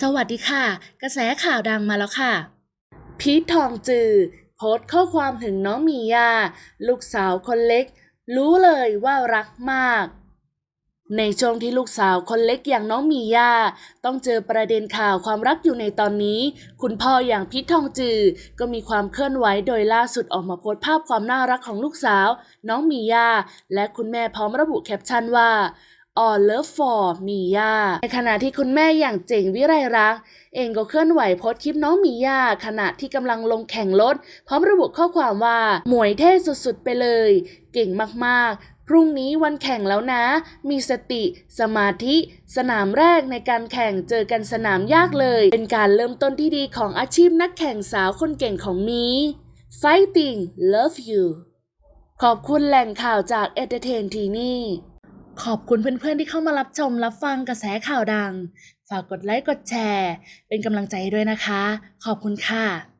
สวัสดีค่ะ กระแสข่าวดังมาแล้วค่ะ พีททองจือ โพสต์ข้อความถึงน้องมียา ลูกสาวคนเล็ก รู้เลยว่ารักมาก ในช่วงที่ลูกสาวคนเล็กอย่างน้องมียา ต้องเจอประเด็นข่าวความรักอยู่ในตอนนี้ คุณพ่ออย่างพีททองจือ ก็มีความเคลื่อนไหวโดยล่าสุดออกมาโพสต์ภาพความน่ารักของลูกสาว น้องมียา และคุณแม่พร้อมระบุแคปชั่นว่า All Love for มียาในขณะที่คุณแม่อย่างเจ๋งวิไรรัก เองก็เคลื่อนไหวโพสคลิปน้องมียาขณะที่กำลังลงแข่งรถพร้อมระบุข้อความว่า หมวยเท่สุดๆไปเลย เก่งมากๆ พรุ่งนี้วันแข่งแล้วนะ มีสติ สมาธิ สนามแรกในการแข่งเจอกันสนามยากเลย เป็นการเริ่มต้นที่ดีของอาชีพนักแข่งสาวคนเก่งของมี Fighting Love You ขอบคุณแหล่งข่าวจาก Entertain ทีนี่ ขอบคุณเพื่อนๆที่เข้ามารับชมรับฟังกระแสข่าวดัง ฝากกดไลค์กดแชร์ เป็นกำลังใจด้วยนะคะ ขอบคุณค่ะ